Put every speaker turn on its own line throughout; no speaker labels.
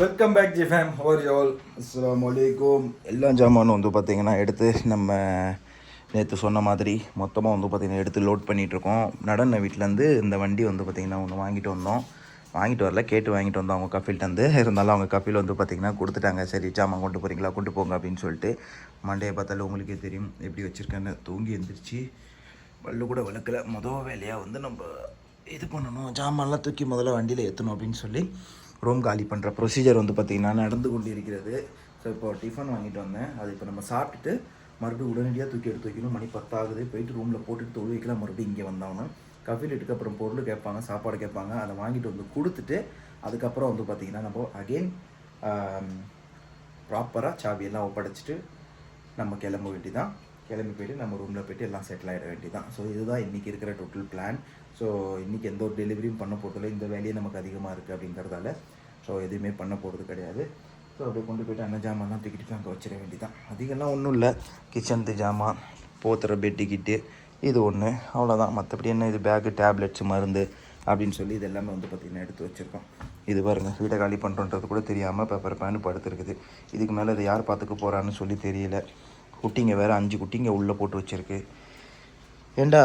Welcome back G fame ஓர் யோல் அஸ்லாம் வலைக்கும் எல்லா ஜாமானும் வந்து பார்த்திங்கன்னா எடுத்து நம்ம நேற்று சொன்ன மாதிரி மொத்தமாக வந்து பார்த்திங்கன்னா எடுத்து லோட் பண்ணிகிட்ருக்கோம் நடன வீட்டிலேருந்து இந்த வண்டி வந்து பார்த்திங்கன்னா ஒன்று வாங்கிட்டு வந்தோம். வாங்கிட்டு வரல கேட்டு வாங்கிட்டு வந்தோம் அவங்க கஃபில்ட்டேருந்து இருந்தாலும் அவங்க கஃபில் வந்து பார்த்திங்கன்னா கொடுத்துட்டாங்க. சரி ஜாமான் கொண்டு போகிறீங்களா கொண்டு போங்க அப்படின்னு சொல்லிட்டு. மண்டையை பார்த்தாலும் உங்களுக்கே தெரியும் எப்படி வச்சுருக்கேன்னு. தூங்கி எழுந்திரிச்சு பல்லு கூட விளக்கல மொதல் வேலையாக வந்து நம்ம இது பண்ணணும். ஜாமான்லாம் தூக்கி முதல்ல வண்டியில் ஏற்றணும் அப்படின்னு சொல்லி ரூம் காலி பண்ணுற ப்ரொசீஜர் வந்து பார்த்திங்கன்னா நடந்து கொண்டு இருக்கிறது ஸோ இப்போ டிஃபன் வாங்கிட்டு வந்தேன். அது இப்போ நம்ம சாப்பிட்டுட்டு மறுபடியும் உடனடியாக தூக்கி எடுத்து வைக்கணும். மணி பத்தாகுது. போயிட்டு ரூமில் போட்டுட்டு தொழு வைக்கலாம். மறுபடியும் இங்கே வந்தாங்கன்னா கஃபிலிட்டுக்கு அப்புறம் பொருள் கேட்பாங்க சாப்பாடு கேட்பாங்க. அதை வாங்கிட்டு வந்து கொடுத்துட்டு அதுக்கப்புறம் வந்து பார்த்திங்கன்னா நம்ம அகெயின் ப்ராப்பராக சாவியெல்லாம் ஒப்படைச்சிட்டு நம்ம கிளம்ப வேண்டியதான் கிளம்பி போயிட்டு நம்ம ரூமில் போயிட்டு எல்லாம் செட்டில் ஆகிட வேண்டிதான். ஸோ இதுதான் இன்றைக்கி இருக்கிற டோட்டல் பிளான் ஸோ இன்றைக்கி எந்த ஒரு டெலிவரியும் பண்ண போகிறதில்ல இந்த வேலையே நமக்கு அதிகமாக இருக்குது அப்படிங்கிறதால ஸோ எதுவுமே பண்ண போகிறது கிடையாது. ஸோ அப்படியே கொண்டு போயிட்டு அந்த ஜாமான்லாம் தூக்கிட்டு அங்கே வச்சிட வேண்டியதான் அதிகம்லாம் ஒன்றும் இல்லை. கிச்சனுக்கு ஜாமான் போத்துற பெட்டு கிட்டு இது ஒன்று அவ்வளோதான் மற்றபடி என்ன இது? பேக்கு டேப்லெட்ஸ் மருந்து அப்படின்னு சொல்லி இது எல்லாமே வந்து பார்த்திங்கன்னா எடுத்து வச்சுருக்கோம். இது பாருங்கள் வீட்டை காலி பண்ணுறோன்றது கூட தெரியாமல் பேப்பர் பேனு படுத்துருக்குது. இதுக்கு மேலே இதை யார் பார்த்துக்க போகிறான்னு சொல்லி தெரியல. குட்டிங்க வேறு அஞ்சு குட்டிங்க உள்ளே போட்டு வச்சுருக்கு. ஏண்டா?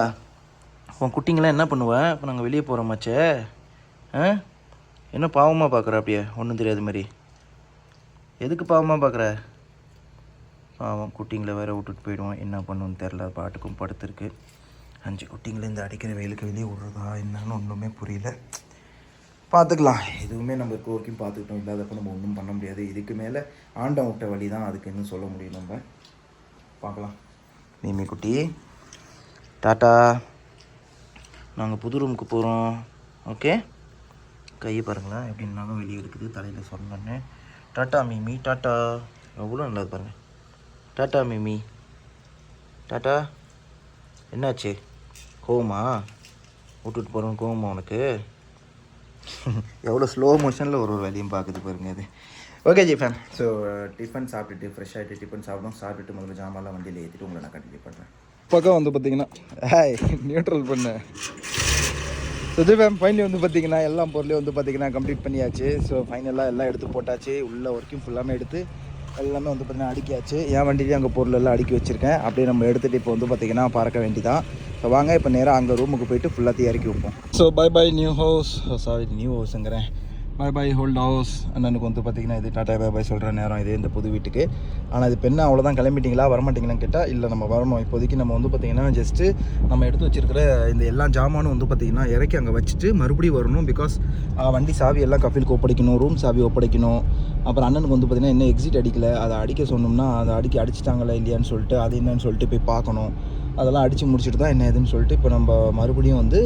உன் குட்டிங்களாம் என்ன பண்ணுவேன் இப்போ நாங்கள் வெளியே போகிறோமாச்சே ஆ? என்ன பாவமாக பார்க்குற அப்படியே? ஒன்றும் தெரியாத மாதிரி. எதுக்கு பாவமாக பார்க்குற பாவம் குட்டிங்களை வேறு விட்டுட்டு போயிடுவோம். என்ன பண்ணுன்னு தெரில பாட்டுக்கும் படுத்துருக்கு. அஞ்சு குட்டிங்களை இந்த அடிக்கிற வெயிலுக்கு வெளியே விடுறதா என்னன்னு ஒன்றுமே புரியல. பார்த்துக்கலாம். எதுவுமே நம்ம இருக்க வரைக்கும் பார்த்துக்கிட்டோம். இல்லாதப்போ நம்ம ஒன்றும் பண்ண முடியாது. இதுக்கு மேலே ஆண்டம் விட்ட வழி தான் அதுக்கு இன்னும் சொல்ல முடியும் நம்ம. பார்க்கலாம். மீமி குட்டி. டாட்டா. நாங்கள் புது ரூமுக்கு போகிறோம் ஓகே கையை பாருங்களேன். எப்படி நகம் வெளியே இருக்குது. தலையில் சொன்னோன்னே டாட்டா மீமி டாட்டா. எவ்வளோ நல்லது பாருங்கள் டாட்டா மீமி டாட்டா என்னாச்சு? கோவமா? விட்டுட்டு போகிறோம் கோவமா உனக்கு. எவ்வளோ ஸ்லோ மோஷனில் ஒரு ஒரு வேலையும் பார்க்குது பாருங்க இது. Okay ji fan so tiffin சாப்பிட்டுட்டு ஃப்ரெஷ் ஆகிட்டு டிஃபன் சாப்பிடும் சாப்பிட்டுட்டு முதல்ல ஜாமான்லாம் வண்டியில் ஏற்றிட்டு உங்களை நான் கண்டினியூ பண்ணுறேன்
பக்கம் வந்து பார்த்தீங்கன்னா ஹாய் நியூட்ரல் பண்ணு சுஜி ஃபைனலி வந்து பார்த்தீங்கன்னா எல்லா பொருளையும் வந்து பார்த்தீங்கன்னா கம்ப்ளீட் பண்ணியாச்சு. ஸோ ஃபைனலாக எல்லாம் எடுத்து போட்டாச்சு. உள்ள ஒர்க்கும் ஃபுல்லாமே எடுத்து எல்லாமே வந்து பார்த்தீங்கன்னா அடுக்கியாச்சு. என் வண்டியிலேயே அங்கே பொருள் எல்லாம் அடுக்கி வச்சுருக்கேன். அப்படியே நம்ம எடுத்துகிட்டு இப்போ வந்து பார்த்தீங்கன்னா பார்க்க வேண்டிதான் ஸோ வாங்க இப்போ நேராக அங்கே ரூமுக்கு போயிட்டு ஃபுல்லாத்தையும் இறக்கி வைப்போம். So bye bye new house sorry new ஹவுஸுங்கிறேன் bye bye old house அண்ணனுக்கு வந்து பார்த்தீங்கன்னா இது டாட்டா பாய் பை சொல்கிற நேரம். இது இந்த புது வீட்டுக்கு. ஆனால் இது பெண்ணை அவ்வளோதான் கிளம்பிட்டீங்களா? வரமாட்டீங்களான்னு கேட்டால் இல்லை நம்ம வரணும். இப்போதைக்கு நம்ம வந்து பார்த்தீங்கன்னா ஜஸ்ட்டு நம்ம எடுத்து வச்சிருக்கிற இந்த எல்லா ஜாமானும் வந்து பார்த்திங்கன்னா இறக்கி அங்கே வச்சுட்டு மறுபடியும் வரணும் பிகாஸ் வண்டி சாவி எல்லாம் கஃபிலுக்கு ஒப்படைக்கணும் ரூம் சாவி ஒப்படைக்கணும். அப்புறம் அண்ணனுக்கு வந்து பார்த்தீங்கன்னா என்ன எக்ஸிட் அடிக்கலை? அதை அடிக்க சொன்னோம்னா அதை அடிக்க அடிச்சிட்டாங்களா இல்லையான்னு சொல்லிட்டு அது என்னன்னு சொல்லிட்டு போய் பார்க்கணும். அதெல்லாம் அடித்து முடிச்சுட்டு தான் என்ன ஏதுன்னு சொல்லிட்டு இப்போ நம்ம மறுபடியும் வந்து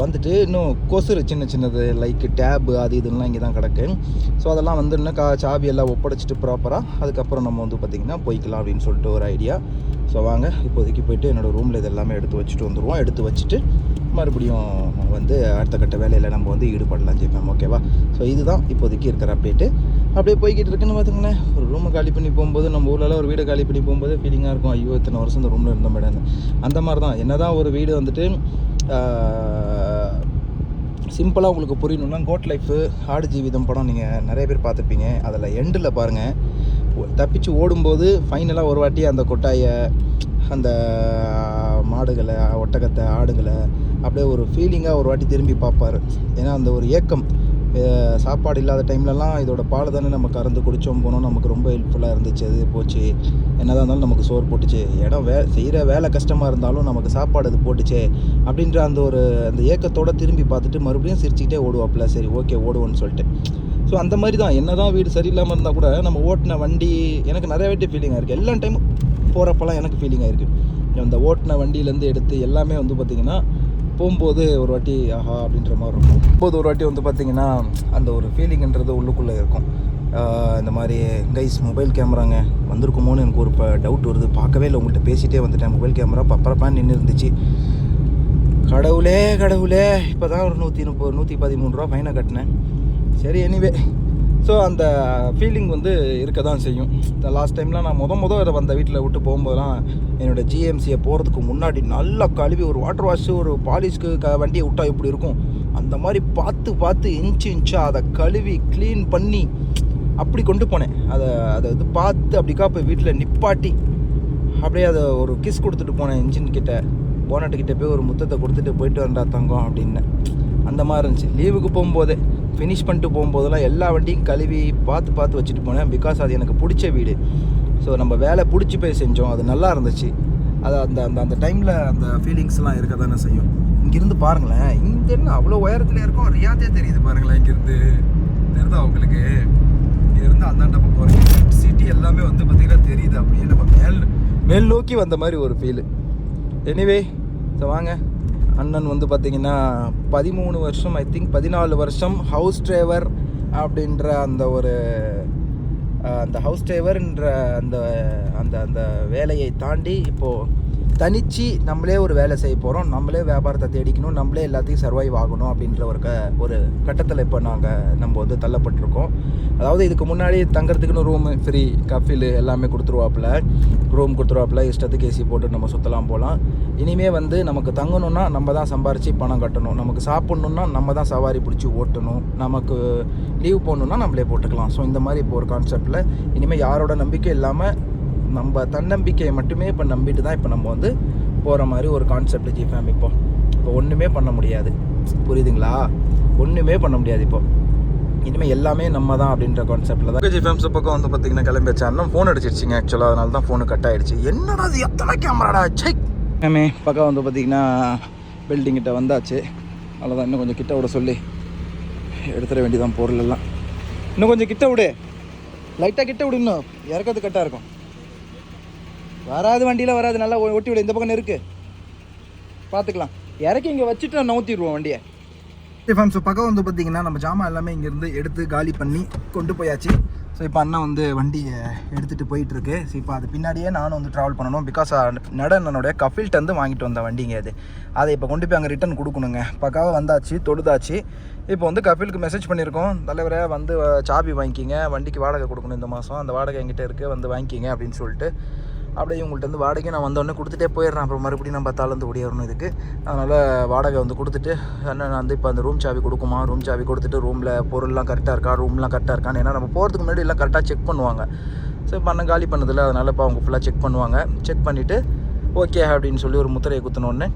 வந்துட்டு இன்னும் கொசுறு சின்ன சின்னது லைக் டேபு அது இதுலாம் இங்கே தான் கிடக்கு. ஸோ அதெல்லாம் வந்து இன்னும் கா சாவி எல்லாம் ஒப்படைச்சிட்டு ப்ராப்பராக அதுக்கப்புறம் நம்ம வந்து பார்த்திங்கன்னா போய்க்கலாம் அப்படின்னு சொல்லிட்டு ஒரு ஐடியா ஸோ வாங்க இப்போதைக்கு போயிட்டு என்னோடய ரூமில் இது எல்லாமே எடுத்து வச்சுட்டு வந்துடுவோம் எடுத்து வச்சுட்டு மறுபடியும் வந்து அடுத்த கட்ட வேலையில் நம்ம வந்து ஈடுபடலாம் ஜெய்பேம் ஓகேவா ஸோ இதுதான் இப்போதைக்கு இருக்கிற அப்டேட்டு அப்படியே போய்கிட்டு இருக்குன்னு பார்த்துங்களேன் ஒரு ரூமை காலி பண்ணி போகும்போது நம்ம ஊர்லலாம் ஒரு வீடை காலி பண்ணி போகும்போது ஃபீலிங்காக இருக்கும். ஐயோ இத்தனை வருஷம் இந்த ரூமில் இருந்த மேடம் அந்த மாதிரி தான் என்ன தான் ஒரு வீடு வந்துட்டு சிம்பிளாக உங்களுக்கு புரியணும்னா கோட் லைஃபு ஆடு ஜீவிதம் படம் நீங்கள் நிறைய பேர் பார்த்துருப்பீங்க. அதில் எண்டில் பாருங்கள் தப்பிச்சு ஓடும்போது ஃபைனலாக ஒரு வாட்டி அந்த கொட்டாயை அந்த மாடுகளை ஒட்டகத்தை ஆடுகளை அப்படியே ஒரு ஃபீலிங்காக ஒரு வாட்டி திரும்பி பார்ப்பார். ஏன்னா அந்த ஒரு ஏக்கம் சாப்பாடு இல்லாத டைம்லலாம் இதோட பால் தானே நம்ம கறந்து குடித்தோம் போனோம். நமக்கு ரொம்ப ஹெல்ப்ஃபுல்லாக இருந்துச்சு. அது போச்சு. என்னதான் இருந்தாலும் நமக்கு சோறு போட்டுச்சு. இடம் வே செய்கிற வேலை கஷ்டமாக இருந்தாலும் நமக்கு சாப்பாடு அது போட்டுச்சே அப்படின்ற அந்த ஒரு அந்த ஏக்கத்தோட திரும்பி பார்த்துட்டு மறுபடியும் சிரிச்சுக்கிட்டே ஓடுவாப்புல. சரி ஓகே ஓடுவோன்னு சொல்லிட்டு. ஸோ அந்த மாதிரி தான். என்ன தான் வீடு சரியில்லாமல் இருந்தால் கூட நம்ம ஓட்டின வண்டி எனக்கு நிறைய வாட்டி ஃபீலிங்காக இருக்குது எல்லா டைமும் போகிறப்பெல்லாம் எனக்கு ஃபீலிங்காக இருக்குது அந்த ஓட்டின வண்டியிலேருந்து எடுத்து எல்லாமே வந்து பார்த்திங்கன்னா போகும்போது ஒரு வாட்டி ஆஹா அப்படின்ற மாதிரி இருக்கும். போகும்போது ஒரு வாட்டி வந்து பார்த்திங்கன்னா அந்த ஒரு ஃபீலிங்ன்றது உள்ளுக்குள்ளே இருக்கும். இந்த மாதிரி கைஸ் மொபைல் கேமராங்க வந்திருக்குமோன்னு எனக்கு ஒரு டவுட் வருது. பார்க்கவே இல்லை உங்கள்கிட்ட பேசிகிட்டே வந்துட்டேன். மொபைல் கேமரா பப்பரப்பான்னு நின்று இருந்துச்சு கடவுளே கடவுளே இப்போ தான் ஒரு நூற்றி முப்பது நூற்றி பதிமூணு ரூபா ஃபைனை கட்டினேன். சரி எனிவே ஸோ அந்த ஃபீலிங் வந்து இருக்க தான் செய்யும் இந்த லாஸ்ட் டைம்லாம் நான் முத முத இதை வந்த வீட்டில் விட்டு போகும்போதெல்லாம் என்னோடய ஜிஎம்சியை போகிறதுக்கு முன்னாடி நல்லா கழுவி ஒரு வாட்டர் வாஷ் ஒரு பாலிஷ்க்கு க வண்டியை விட்டா எப்படி இருக்கும்? அந்த மாதிரி பார்த்து பார்த்து இன்ச்சு இன்ச்சாக அதை கழுவி க்ளீன் பண்ணி அப்படி கொண்டு போனேன். அதை அதை வந்து பார்த்து அப்படிக்கா போய் வீட்டில் நிப்பாட்டி அப்படியே அதை ஒரு கிஸ் கொடுத்துட்டு போனேன். இன்ஜின் கிட்ட போனட்டுக்கிட்ட போய் ஒரு முத்தத்தை கொடுத்துட்டு போயிட்டு வரண்டா தங்கம் அப்படின்னேன். அந்த மாதிரி இருந்துச்சு. லீவுக்கு போகும்போதே ஃபினிஷ் பண்ணிட்டு போகும்போதெல்லாம் எல்லா வண்டியும் கழுவி பார்த்து பார்த்து வச்சுட்டு போனேன். பிகாஸ் அது எனக்கு பிடிச்ச வீடு. ஸோ நம்ம வேலை பிடிச்சி போய் செஞ்சோம். அது நல்லா இருந்துச்சு. அது அந்த அந்த அந்த டைமில் அந்த ஃபீலிங்ஸ்லாம் இருக்க தானே செய்யும். இங்கேருந்து பாருங்களேன். இங்கே என்ன அவ்வளோ உயரத்தில் இருக்கும். ரியாதே தெரியுது பாருங்களேன் இங்கேருந்து. தெரியுதா உங்களுக்கு? இங்கேருந்து அந்தாண்ட போகிறேன் சிட்டி எல்லாமே வந்து பார்த்திங்கன்னா தெரியுது. அப்படியே நம்ம மேல் மேல் நோக்கி வந்த மாதிரி ஒரு ஃபீலு எனிவே ஸோ வாங்க. அண்ணன் வந்து பார்த்திங்கன்னா பதிமூணு வருஷம் ஐ திங்க் பதினாலு வருஷம் ஹவுஸ் டிரைவர் அப்படின்ற அந்த ஒரு அந்த ஹவுஸ் டிரைவர்ன்ற அந்த அந்த அந்த வேலையை தாண்டி இப்போது தனித்து நம்மளே ஒரு வேலை செய்ய போகிறோம் நம்மளே வியாபாரத்தை தேடிக்கணும். நம்மளே எல்லாத்தையும் சர்வைவ் ஆகணும் அப்படின்ற ஒரு க ஒரு கட்டத்தில் இப்போ நாங்கள் நம்ம வந்து தள்ளப்பட்டிருக்கோம். அதாவது இதுக்கு முன்னாடி தங்குறதுக்குன்னு ரூமு ஃப்ரீ கஃபில் எல்லாமே கொடுத்துருவாப்புல. ரூம் கொடுத்துருவாப்புல இஷ்டத்துக்கு ஏசி போட்டு நம்ம சுற்றலாம் போகலாம் இனிமேல் வந்து நமக்கு தங்கணும்னா நம்ம தான் சம்பாரித்து பணம் கட்டணும். நமக்கு சாப்பிட்ணுன்னா நம்ம தான் சவாரி பிடிச்சி ஓட்டணும். நமக்கு லீவ் போடணுன்னா நம்மளே போட்டுக்கலாம். ஸோ இந்த மாதிரி இப்போ ஒரு கான்செப்டில் இனிமேல் யாரோட நம்பிக்கை இல்லாமல் நம்ம தன்னம்பிக்கையை மட்டுமே இப்போ நம்பிட்டு தான் இப்போ நம்ம வந்து போகிற மாதிரி ஒரு கான்செப்ட் ஜி ஃபேம் இப்போ. இப்போ ஒன்றுமே பண்ண முடியாது. புரியுதுங்களா? ஒன்றுமே பண்ண முடியாது இப்போ. இனிமேல் எல்லாமே நம்ம தான் அப்படின்ற கான்செப்டில் தான். ஜி ஃபேம்ஸ் பக்கம் வந்து பார்த்தீங்கன்னா கிளம்பி வச்சாலும் ஃபோன் அடிச்சிருச்சிங்க. ஆக்சுவலாக அதனால தான் ஃபோனு கட் ஆயிடுச்சு. என்னடா அது எத்தனை கேமராடா சை எல்லாமே பக்கம் வந்து பார்த்தீங்கன்னா பில்டிங் கிட்ட வந்தாச்சு. அவ்வளோதான் இன்னும் கொஞ்சம் கிட்ட விட சொல்லி எடுத்துட வேண்டியதான் பொருள் எல்லாம். இன்னும் கொஞ்சம் கிட்ட விடு. லைட்டாக கிட்ட விடு இன்னும். இறக்கிறது கரெக்டாக இருக்கும். வராது வண்டியில் வராது. நல்லா ஒட்டி விடு. இந்த பக்கம் நெருக்கு. பார்த்துக்கலாம் இறக்கி இங்கே வச்சுட்டு நவுத்திடுவோம் வண்டியை. ஃபேம்ஸ் பக்கம் வந்து பார்த்தீங்கன்னா நம்ம ஜாமான் எல்லாமே இங்கேருந்து எடுத்து காலி பண்ணி கொண்டு போயாச்சு. ஸோ இப்போ அண்ணன் வந்து வண்டியை எடுத்துகிட்டு போயிட்டுருக்கு. ஸோ இப்போ அது பின்னாடியே நானும் வந்து ட்ராவல் பண்ணணும். பிகாஸ் நட அண்ணனுடைய கஃபில்ட்டு வந்து வாங்கிட்டு வந்த வண்டிங்க அது. அதை இப்போ கொண்டு போய் அங்கே ரிட்டர்ன் கொடுக்கணுங்க. பக்காவாக வந்தாச்சு தொடுதாச்சு இப்போ வந்து கபிலுக்கு மெசேஜ் பண்ணியிருக்கோம் தலைவரே வந்து சாபி வாங்கிக்கிங்க. வண்டிக்கு வாடகை கொடுக்கணும் இந்த மாதம் அந்த வாடகை என்கிட்ட இருக்குது வந்து வாங்கிக்கிங்க அப்படின்னு சொல்லிட்டு. அப்படியே இவங்கள்ட்ட வந்து வாடகையும் நான் வந்தோடனே கொடுத்துட்டே போயிடுறேன். அப்புறம் மறுபடியும் நம்ம தாளந்து ஓடிடணும் இதுக்கு. அதனால் வாடகை வந்து கொடுத்துட்டு நான் வந்து இப்போ அந்த ரூம் சாவி கொடுக்குமா? ரூம் சாவி கொடுத்துட்டு ரூமில் பொருள்லாம் கரெக்டாக இருக்கா? ரூம்லாம் கரெக்டாக இருக்கான்னு. ஏன்னா நம்ம போகிறதுக்கு முன்னாடி எல்லாம் கரெக்டாக செக் பண்ணுவாங்க. ஸோ பண்ண காலி பண்ணதில்ல அதனால் இப்போ அவங்க ஃபுல்லாக செக் பண்ணுவாங்க. செக் பண்ணிவிட்டு ஓகே அப்படின்னு சொல்லி ஒரு முத்திரையை குத்தினோடனே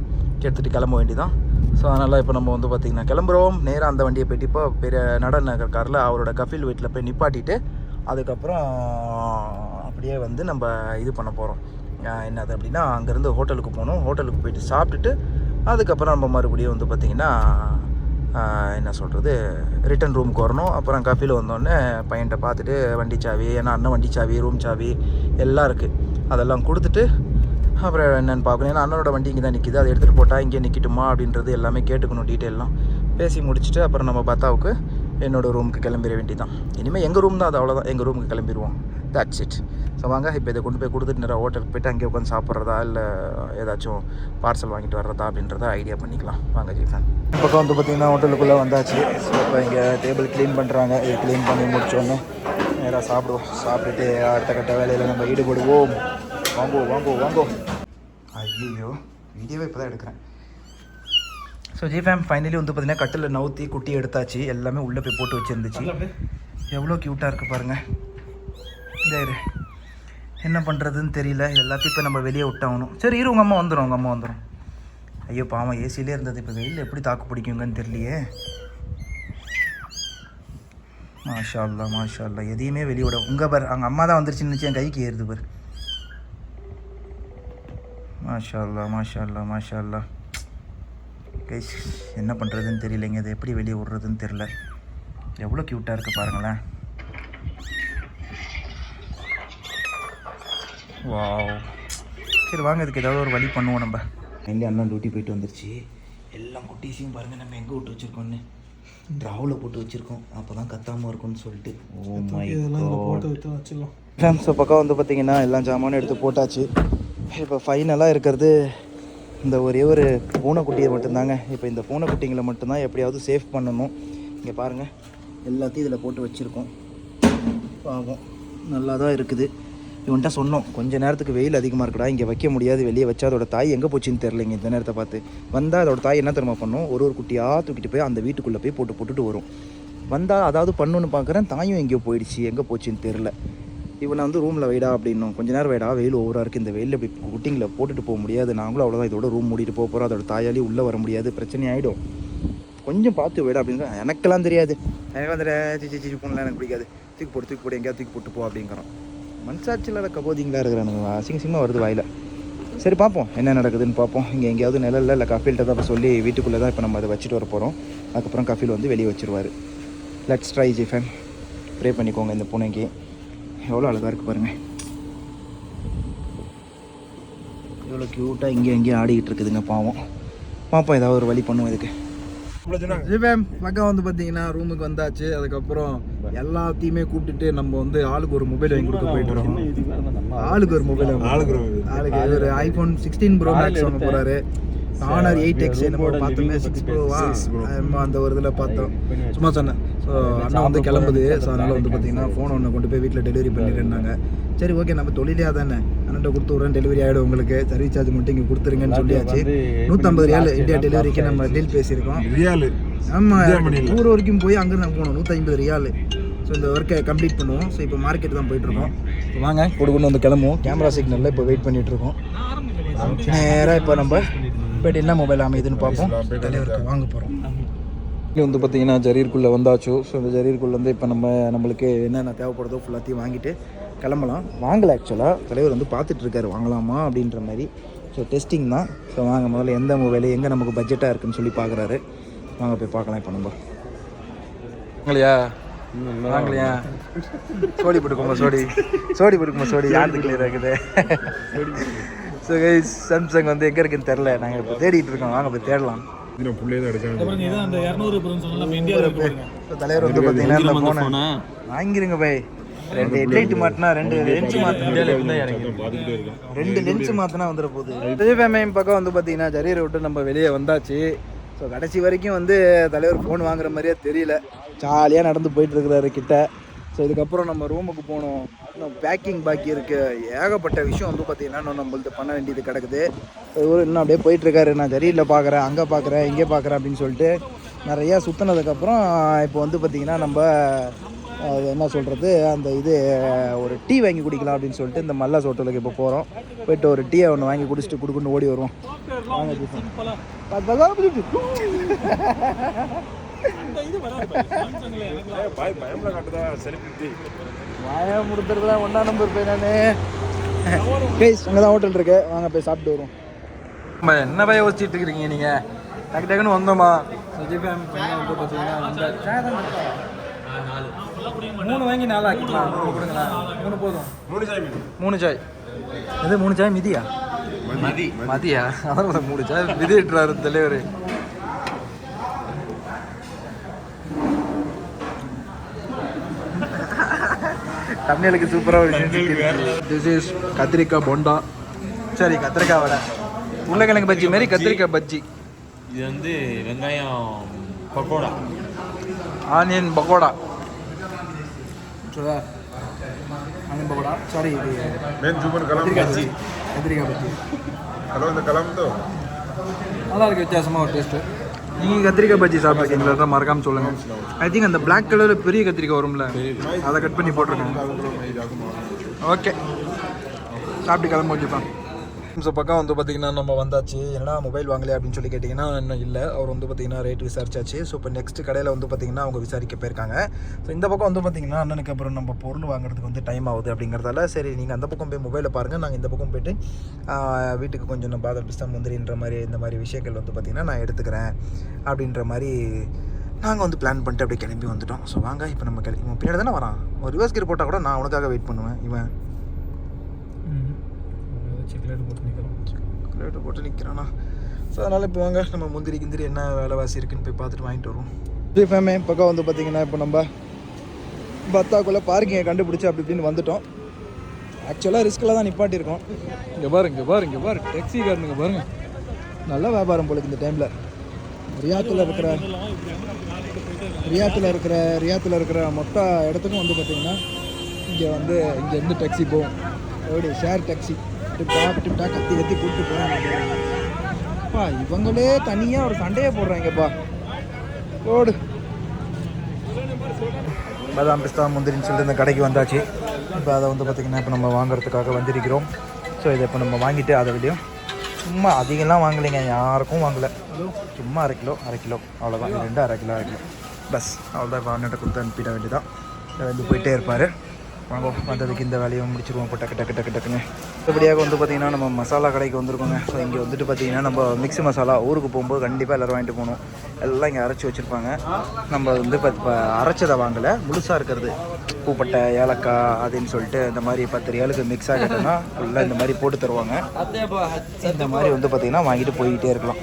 எடுத்துகிட்டு கிளம்ப வேண்டிதான் ஸோ அதனால் இப்போ நம்ம வந்து பார்த்திங்கன்னா கிளம்புறோம். நேராக அந்த வண்டியை போயிட்டு இப்போ பெரிய நட நகர் காரில் அவரோட கஃபில் வீட்டில் போய் நிப்பாட்டிட்டு அதுக்கப்புறம் அப்படியே வந்து நம்ம இது பண்ண போகிறோம் என்னது அப்படின்னா அங்கேருந்து ஹோட்டலுக்கு போகணும். ஹோட்டலுக்கு போயிட்டு சாப்பிட்டுட்டு அதுக்கப்புறம் நம்ம மறுபடியும் வந்து பார்த்திங்கன்னா என்ன சொல்கிறது ரிட்டன் ரூமுக்கு வரணும். அப்புறம் கஃபியில் வந்தோடனே பையன்கிட்ட பார்த்துட்டு வண்டி சாவி ஏன்னா அண்ணன் வண்டி சாவி ரூம் சாவி எல்லாம் இருக்குது அதெல்லாம் கொடுத்துட்டு அப்புறம் என்னென்னு பார்க்கணும். ஏன்னா அண்ணனோட வண்டி இங்கே தான் நிற்கிது அதை எடுத்துகிட்டு போட்டால் இங்கே நிற்கட்டுமா அப்படின்றது எல்லாமே கேட்டுக்கணும் டீட்டெயிலாம் பேசி முடிச்சுட்டு அப்புறம் நம்ம பத்தாவுக்கு என்னோடய ரூமுக்கு கிளம்பிட வேண்டியதான் இனிமேல் எங்கள் ரூம் தான் அது அவ்வளோதான் எங்கள் ரூமுக்கு கிளம்பிடுவோம் தட்ஸ் இட் ஸோ வாங்க இப்போ இதை கொண்டு போய் கொடுத்துட்டு நேராக ஹோட்டலுக்கு போயிட்டு அங்கே உட்காந்து சாப்பிட்றதா இல்லை ஏதாச்சும் பார்சல் வாங்கிட்டு வர்றதா அப்படின்றத ஐடியா பண்ணிக்கலாம். வாங்க ஜிஃபன் பக்கம் வந்து பார்த்திங்கன்னா ஹோட்டலுக்குள்ளே வந்தாச்சு. ஸோ இப்போ இங்கே டேபிள் க்ளீன் பண்ணுறாங்க இது க்ளீன் பண்ணி முடிச்சோடனே நேராக சாப்பிடுவோம். சாப்பிட்டுட்டு அடுத்த கட்ட வேலையில் நம்ம ஈடுபடுவோம். வாங்கோ வாங்கோ வாங்கோ. ஐயோ வீடியோவே இப்போ தான் எடுக்கிறேன். ஸோ ஜி ஃபேம் ஃபைனலி வந்து பார்த்தீங்கன்னா கட்டில் நவுத்தி குட்டி எடுத்தாச்சு. எல்லாமே உள்ளே போய் போட்டு வச்சுருந்துச்சு. எவ்வளோ க்யூட்டாக இருக்குது பாருங்கள் இதாயிரு என்ன பண்ணுறதுன்னு தெரியல. எல்லாத்தையும் இப்போ நம்ம வெளியே விட்டாகணும். சரி இரு உங்கள் அம்மா வந்துடும் உங்கள் அம்மா வந்துடும் ஐயோ பாவம் ஏசிலே இருந்தது. இப்போ வெயில் எப்படி தாக்கு பிடிக்குங்கன்னு தெரியலையே. மாஷா அல்லா மாஷா அல்லா எதையுமே வெளியே விட உங்கள் பார் அங்கே அம்மா தான் வந்துருச்சுன்னு நினச்சி என் கைக்கு ஏறுது பார். மாஷா அல்லா மாஷா அல்லா மாஷா அல்லா கைஸ் என்ன பண்ணுறதுன்னு தெரியலைங்க. இதை எப்படி வெளியே விட்றதுன்னு தெரில எவ்வளோ க்யூட்டாக இருக்குது பாருங்களேன். வாவ் சரி வாங்க இதுக்கு ஏதாவது ஒரு வழி பண்ணுவோம் நம்ம. எங்கே அண்ணன் டியூட்டி போயிட்டு வந்துருச்சு. எல்லாம் குட்டீஸையும் பாருங்கள் நம்ம எங்கே விட்டு வச்சுருக்கோன்னு ட்ராவில் போட்டு வச்சுருக்கோம். அப்போ தான் கத்தாமல் இருக்கும்னு சொல்லிட்டு. ஓ மை ஸோ பக்கம் வந்து பார்த்தீங்கன்னா எல்லா ஜாமானும் எடுத்து போட்டாச்சு. இப்போ ஃபைனலாக இருக்கிறது இந்த ஒரே ஒரு பூனைக்குட்டியை மட்டும்தாங்க. இப்போ இந்த பூனைக்குட்டிங்களை மட்டும்தான் எப்படியாவது சேஃப் பண்ணணும். இங்கே பாருங்கள் எல்லாத்தையும் இதில் போட்டு வச்சுருக்கோம். பாவம் நல்லா தான் இருக்குது. இவன்கிட்ட சொன்னோம் கொஞ்சம் நேரத்துக்கு வெயில் அதிகமாக இருக்கடா இங்கே வைக்க முடியாது வெளியே வச்சா அதோட தாய் எங்கே போச்சுன்னு தெரிலங்க இந்த நேரத்தை பார்த்து வந்தால் அதோட தாய் என்ன தெரியுமா பண்ணும் ஒரு ஒரு குட்டியாக தூக்கிட்டு போய் அந்த வீட்டுக்குள்ளே போய் போட்டு போட்டுட்டு வரும் வந்தால் அதாவது பண்ணுன்னு பார்க்குறேன் தாயும் எங்கேயோ போயிடுச்சு எங்கே போச்சுன்னு தெரில இவனை வந்து ரூமில் வைடா அப்படின்னும் கொஞ்ச நேரம் வைடா வெயில் ஓவராக இருக்குது இந்த வெயிலில் இப்படி குட்டிங்கில் போட்டுட்டு போக முடியாது நாங்களும் அவ்வளோதான் இதோட ரூம் மூடிட்டு போக போகிறோம் அதோட தாயாலி உள்ளே வர முடியாது பிரச்சனை ஆகிடும் கொஞ்சம் பார்த்து வைடா அப்படின்னு எனக்கெல்லாம் தெரியாது எனக்கெல்லாம் தெரியாது சிச்சி சிச்சி பொண்ணுலாம் எனக்கு பிடிக்காது தூக்கி போட்டு தூக்கி போட்டு எங்கேயாவது தூக்கி போட்டு போ அப்படிங்கிறோம் மனசாட்சியில் கபோதிங்களா இருக்கிறானுங்க அசிங்க சிங்கமாக வருது வாயில். சரி பார்ப்போம். என்ன நடக்குதுன்னு பார்ப்போம். இங்கே எங்கேயாவது நிழல்ல இல்லை கஃபீல்கிட்ட தான் இப்போ சொல்லி வீட்டுக்குள்ளே தான் இப்போ நம்ம அதை வச்சுட்டு வர போகிறோம் அதுக்கப்புறம் கஃபீல் வந்து வெளியே வச்சிருவார். லெட்ஸ் ட்ரை ஜிஃபன் ப்ரே பண்ணிக்கோங்க இந்த பூனைக்கு. எவ்வளோ அழகாக இருக்குது பாருங்கள் எவ்வளோ க்யூட்டாக இங்கே எங்கேயும் ஆடிக்கிட்டு இருக்குதுங்க பாவம். பார்ப்போம் ஏதாவது ஒரு வழி பண்ணுவோம் இதுக்கு. ஜிபேம் பக்கம் வந்து பார்த்தீங்கன்னா ரூமுக்கு வந்தாச்சு. அதுக்கப்புறம் எல்லாத்தையுமே கூப்பிட்டுட்டு நம்ம வந்து ஆளுக்கு ஒரு மொபைல் வாங்கி கொடுக்க போயிட்டு இருக்கோம். ஆளுக்கு ஒரு மொபைல் ஆளுக்கு ஆளுக்கு ஒரு ஐஃபோன் சிக்ஸ்டீன் ப்ரோ மேக்ஸ் வாங்க போறாரு ஆனர் எயிட் எக்ஸ் நம்ம பார்த்தோமே சிக்ஸ் ப்ரோவா அந்த ஒரு இதில் பார்த்தோம். சும்மா சொன்னேன். ஸோ அண்ணா வந்து கிளம்புது. ஸோ அதனால் வந்து பார்த்தீங்கன்னா ஃபோன் ஒன்று கொண்டு போய் வீட்டில் டெலிவரி பண்ணிடுறாங்க சரி ஓகே நம்ம தொழிலே தானே அண்ணன்ட்ட கொடுத்து விட்றேன் டெலிவரி ஆகிடும் உங்களுக்கு. சர்வீஸ் சார்ஜ் மட்டும் இங்கே கொடுத்துருங்கன்னு சொல்லியாச்சு. நூற்றம்பது ரியால் இந்தியா டெலிவரிக்கு நம்ம டீல் பேசியிருக்கோம். ஆமாம் ஊர் வரைக்கும் போய் அங்கே நம்ம போகணும். நூற்றி ஐம்பது ரியால் ஸோ இந்த ஒர்க்கை கம்ப்ளீட் பண்ணுவோம். ஸோ இப்போ மார்க்கெட் தான் போயிட்டுருக்கோம். வாங்க கொடுக்கணும் வந்து கிளம்புவோம். கேமரா சிக்னலில் இப்போ வெயிட் பண்ணிட்டு இருக்கோம் நேராக இப்போ நம்ம போயிட்டு என்ன மொபைல் அமையுதுன்னு பார்ப்போம். தலைவருக்கு வாங்க போகிறோம் இங்கே வந்து பார்த்தீங்கன்னா ஜரீர்குள்ளே வந்தாச்சு. ஸோ இந்த ஜரீர்குள்ளே வந்து இப்போ நம்ம நம்மளுக்கு என்னென்ன தேவைப்படுதோ ஃபுல்லாத்தையும் வாங்கிட்டு கிளம்பலாம். வாங்கலை ஆக்சுவலாக தலைவர் வந்து பார்த்துட்டு இருக்காரு வாங்கலாமா அப்படின்ற மாதிரி. ஸோ டெஸ்டிங் தான். ஸோ வாங்க முதல்ல எந்த மொபைல் எங்கே நமக்கு பட்ஜெட்டாக இருக்குன்னு சொல்லி பார்க்குறாரு. வாங்க போய் பார்க்கலாம் இப்போ நம்ம. வாங்கலையா வாங்கலையா? சோடி போட்டுக்கோங்க சோடி. சோடி போட்டுக்கோங்க சோடி. யாருக்கு கிளியர் இருக்குது ஸோ கைஸ் சாம்சங் வந்து எங்கே இருக்குன்னு தெரில நாங்கள் இப்போ தேடிட்டு இருக்கோம். வாங்க போய் தேடலாம். தலைவர் வந்து பார்த்தீங்கன்னா இந்த ஃபோனை வாங்கிருங்க பை ரெண்டு ஹெட்லைட் மாட்டினா ரெண்டு லென்ஸ் மாற்றினா ரெண்டு லென்ஸ் மாற்றினா வந்துட போகுது. விஜய் பக்கம் வந்து பார்த்தீங்கன்னா ஜரீரை விட்டு நம்ம வெளியே வந்தாச்சு. ஸோ கடைசி வரைக்கும் வந்து தலைவர் ஃபோன் வாங்குற மாதிரியே தெரியல. ஜாலியாக நடந்து போயிட்டு இருக்கிறாரு கிட்ட. ஸோ இதுக்கப்புறம் நம்ம ரூமுக்கு போகணும் இன்னும் பேக்கிங் பாக்கி இருக்குது ஏகப்பட்ட விஷயம் வந்து பார்த்தீங்கன்னா இன்னும் நம்மளுக்கு பண்ண வேண்டியது கிடக்குது. இவர் இன்னும் அப்படியே போயிட்டுருக்காரு. நான் தெரியல பார்க்குறேன் அங்கே பார்க்குறேன் இங்கே பார்க்குறேன் அப்படின்னு சொல்லிட்டு நிறையா சுற்றினதுக்கப்புறம் இப்போ வந்து பார்த்தீங்கன்னா நம்ம என்ன சொல்கிறது அந்த இது ஒரு டீ வாங்கி குடிக்கலாம் அப்படின்னு சொல்லிட்டு இந்த மல்லாஸ் ஹோட்டலுக்கு இப்போ போகிறோம் போயிட்டு ஒரு டீயை ஒன்று வாங்கி குடிச்சிட்டு கொடுக்குன்னு ஓடி வருவோம். வாங்க ஜிஃபன்.
பாய் பயம்ல காட்டுதா செலிபிரிட்டி
வாய முடித்துறதுலாம் ஒன்றா நம்பர் போய் நான். கேஸ் அங்கே தான் ஹோட்டல் இருக்கு. வாங்க போய் சாப்பிட்டு வருவோம். என்ன பய யோசிச்சுட்டு இருக்கிறீங்க நீங்கள் டக்கு டக்குன்னு வந்தோமா
சஜி ஃபேம் பையன் வந்து பார்த்தீங்கன்னா அந்த மூணு வாங்கி நாலு ஆக்கிக்கலாம். மூணு கொடுங்களேன் மூணு போதும்.
மூணு சாமி
மூணு சாய். எது மூணு சாய் மிதியா?
மதி.
மதியா? அதான் மூணு சாய். மிதிட்டுறாரு தலைவர். தமிழுக்கு சூப்பராக ஒரு திஸ் இஸ் கத்திரிக்காய் போண்டா. சரி கத்திரிக்காய் வடை. உருளைக்கிழங்கு பஜ்ஜி மாதிரி கத்திரிக்காய் பஜ்ஜி.
இது வந்து வெங்காயம் பக்கோடா.
ஆனியன் பக்கோடா. சொல்லுதா ஆனியன் பக்கோடா? சாரி இது
மேன் கலாம்
கத்திரிக்காய் பஜ்ஜி. கத்திரிக்காய் பஜ்ஜி.
ஹலோ இந்த கலாம்
நல்லா இருக்கு வித்தியாசமாக ஒரு டேஸ்ட்டு நீங்கள் கத்திரிக்காய் பஜ்ஜி சாப்பிட்ருக்கீங்களா தான் மறக்காமல் சொல்லுங்கள் ஐ திங்க் அந்த Black கலரில் பெரிய கத்திரிக்காய் வரும்ல. அதை கட் பண்ணி போட்டிருக்கேன் ஓகே சாப்பிட்டு கிளம்ப வச்சுப்பான் ஸோ பக்கம் வந்து பார்த்தீங்கன்னா நம்ம வந்தாச்சு. என்னடா மொபைல் வாங்கலையா அப்படின்னு சொல்லி கேட்டிங்கன்னா இன்னும் இல்லை. அவர் வந்து பார்த்தீங்கன்னா ரேட் விசாரிச்சாச்சு. ஸோ இப்போ நெக்ஸ்ட் கடையில் வந்து பார்த்தீங்கன்னா அவங்க விசாரிக்க போயிருக்காங்க. ஸோ இந்த பக்கம் வந்து பார்த்தீங்கன்னா அண்ணனுக்கு அப்புறம் நம்ம பொருள் வாங்குறதுக்கு வந்து டைம் ஆகுது அப்படிங்கிறதால சரி நீங்கள் அந்த பக்கம் போய் மொபைலை பாருங்கள் நாங்கள் இந்த பக்கம் போயிட்டு வீட்டுக்கு கொஞ்சம் நான் பாதர் பிஸ்தம் முந்திரின்ற மாதிரி இந்த மாதிரி விஷயங்கள் வந்து பார்த்தீங்கன்னா நான் எடுத்துக்கிறேன் அப்படின்ற மாதிரி நாங்கள் வந்து பிளான் பண்ணிட்டு அப்படியே கிளம்பி வந்துட்டோம். ஸோ வாங்க இப்போ நம்ம கிளம்பி இவன் பின்னாடி தானே வரான்? ஒரு ரிவர்ஸ் கியர் போட்டால் கூட நான் உனக்காக வெயிட் பண்ணுவேன் இவன்.
சிக்கலேட் போட்டு நிற்கிறோம்
ரேட்டு போட்டு நிற்கிறானா ஸோ அதனால் இப்போ வாங்க நம்ம முந்திரி கிந்திரி என்ன விலைவாசி இருக்குன்னு போய் பார்த்துட்டு வாங்கிட்டு வருவோம். ஜி ஃபேமே பக்கம் வந்து பார்த்தீங்கன்னா இப்போ நம்ம பத்தாக்குள்ளே பார்க்கிங்கை கண்டுபிடிச்சி அப்படி இப்படின்னு வந்துட்டோம். ஆக்சுவலாக ரிஸ்கில் தான் நிப்பாட்டியிருக்கோம். இங்கே பாருங்க இங்கே பாருங்க இங்கே பாரு டேக்ஸி காரனுங்க பாருங்க. நல்ல வியாபாரம் போல இந்த டைமில் ரியாத்தில் இருக்கிற ரியாத்தில் இருக்கிற ரியாத்தில் இருக்கிற மொத்த இடத்துக்கும் வந்து பார்த்தீங்கன்னா இங்கே வந்து இங்கேருந்து டாக்ஸி போகும். எப்படி ஷேர் டாக்ஸி டிப்டா டிப்டா கத்தி கத்தி கூப்பிட்டு போகிறாங்க அப்பா இவங்களே தனியாக ஒரு சண்டையை போடுறாங்கப்பா. ஓடு. பாதாம் பிஸ்தா முந்திரின்னு சொல்லிட்டு இந்த கடைக்கு வந்தாச்சு. இப்போ அதை வந்து பார்த்திங்கன்னா இப்போ நம்ம வாங்குறதுக்காக வந்திருக்கிறோம். ஸோ இதை இப்போ நம்ம வாங்கிட்டு அதை விடையும் சும்மா அதிகம்லாம் வாங்கலைங்க. யாருக்கும் வாங்கலை. சும்மா அரை கிலோ அரை கிலோ. அவ்வளோதான் ரெண்டு அரை கிலோ அரை கிலோ. பஸ். அவ்வளோதான் இப்போ அண்ணன்ட்ட கொடுத்து அனுப்பிட வேண்டியதான் வந்து போயிட்டே இருப்பார். வாங்க வந்ததுக்கு இந்த வேலையை முடிச்சிருவோம். இப்போ டக்கு டக்கு டக்கு டக்குன்னு. இப்படியாக வந்து பார்த்திங்கன்னா நம்ம மசாலா கடைக்கு வந்திருக்கோங்க. ஸோ இங்கே வந்துட்டு பார்த்திங்கன்னா நம்ம மிக்ஸி மசாலா ஊருக்கு போகும்போது கண்டிப்பாக எல்லோரும் வாங்கிட்டு போகணும். எல்லாம் இங்கே அரைச்சி வச்சுருப்பாங்க. நம்ம வந்து இப்போ அரைச்சதை வாங்கலை. முழுசாக இருக்கிறது. பூப்பட்டை ஏலக்காய் அப்படின்னு சொல்லிட்டு இந்த மாதிரி பத்து ரியாலுக்கு மிக்ஸ் ஆகிட்டோன்னா ஃபுல்லாக இந்த மாதிரி போட்டு தருவாங்க. இந்த மாதிரி வந்து பார்த்திங்கன்னா வாங்கிட்டு போய்கிட்டே இருக்கலாம்.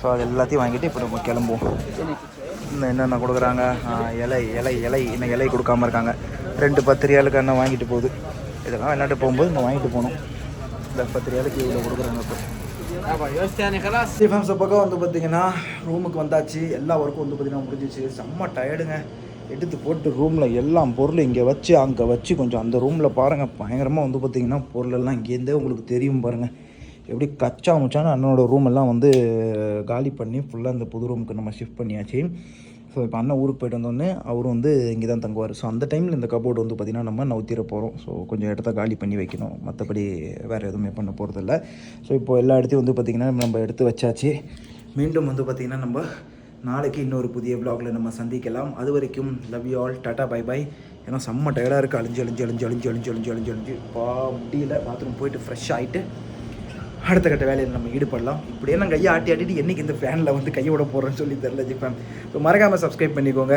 ஸோ அது எல்லாத்தையும் வாங்கிட்டு இப்போ நம்ம கிளம்புவோம். இன்னும் என்னென்ன கொடுக்குறாங்க? இலை இலை இலை. இன்னும் இலை கொடுக்காம இருக்காங்க. ரெண்டு பத்து ரியாலுக்கு அண்ணன் வாங்கிட்டு போகுது. இதெல்லாம் விளையாட்டு போகும்போது நம்ம வாங்கிட்டு போகணும். இந்த பத்து ரியாலுக்கு இவ்வளோ கொடுக்குறாங்க இப்போ. டிஃபன்ஸ் பக்கம் வந்து பார்த்தீங்கன்னா ரூமுக்கு வந்தாச்சு. எல்லா ஒர்க்கும் வந்து பார்த்தீங்கன்னா முடிஞ்சிச்சு. செம்ம டயர்டுங்க எடுத்து போட்டு ரூமில் எல்லாம் பொருள் இங்கே வச்சு அங்கே வச்சு கொஞ்சம் அந்த ரூமில் பாருங்கள் பயங்கரமாக வந்து பார்த்தீங்கன்னா பொருளெல்லாம் இங்கேருந்தே உங்களுக்கு தெரியும் பாருங்கள் எப்படி கச்சா முச்சான அண்ணனோட ரூம் எல்லாம் வந்து காலி பண்ணி ஃபுல்லாக இந்த புது ரூமுக்கு நம்ம ஷிஃப்ட் பண்ணியாச்சு. ஸோ இப்போ அண்ணன் ஊருக்கு போயிட்டு வந்தோடனே அவரும் வந்து இங்கே தான் தங்குவார். ஸோ அந்த டைமில் இந்த கபோர்டு வந்து பார்த்திங்கன்னா நம்ம நவுத்திர போகிறோம் ஸோ கொஞ்சம் இடத்த காலி பண்ணி வைக்கணும். மற்றபடி வேறு எதுவுமே பண்ண போகிறதில்ல ஸோ இப்போ எல்லா இடத்தையும் வந்து பார்த்திங்கன்னா நம்ம எடுத்து வச்சாச்சு. மீண்டும் வந்து பார்த்திங்கன்னா நம்ம நாளைக்கு இன்னொரு புதிய ப்ளாகில் நம்ம சந்திக்கலாம். அது வரைக்கும் love you all tata bye bye ஏன்னா செம்ம டயர்டாக இருக்குது அழிஞ்சு அழிஞ்சு அழிஞ்சு அழிஞ்சு அழிஞ்சு அழிஞ்சு அழிஞ்சு அழிஞ்சு. பா முடியல. பாத்ரூம் போயிட்டு ஃப்ரெஷ் ஆகிட்டு அடுத்த கட்ட வேலையில் நம்ம ஈடுபடலாம். இப்படியே நான் கையை ஆட்டி ஆட்டிட்டு என்றைக்கு இந்த ஃபேனில் வந்து கையோட போடுறேன்னு சொல்லி தெரில ஜிப்பேன் ஸோ மறக்காமல் சப்ஸ்கிரைப் பண்ணிக்கோங்க.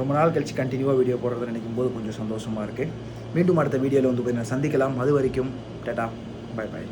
ரொம்ப நாள் கழிச்சு கண்டினியூவாக வீடியோ போடுறது நினைக்கும் போது கொஞ்சம் சந்தோஷமாக இருக்குது மீண்டும் அடுத்த வீடியோவில் வந்து போய் நான் சந்திக்கலாம். அது வரைக்கும் டேட்டா பை பாய்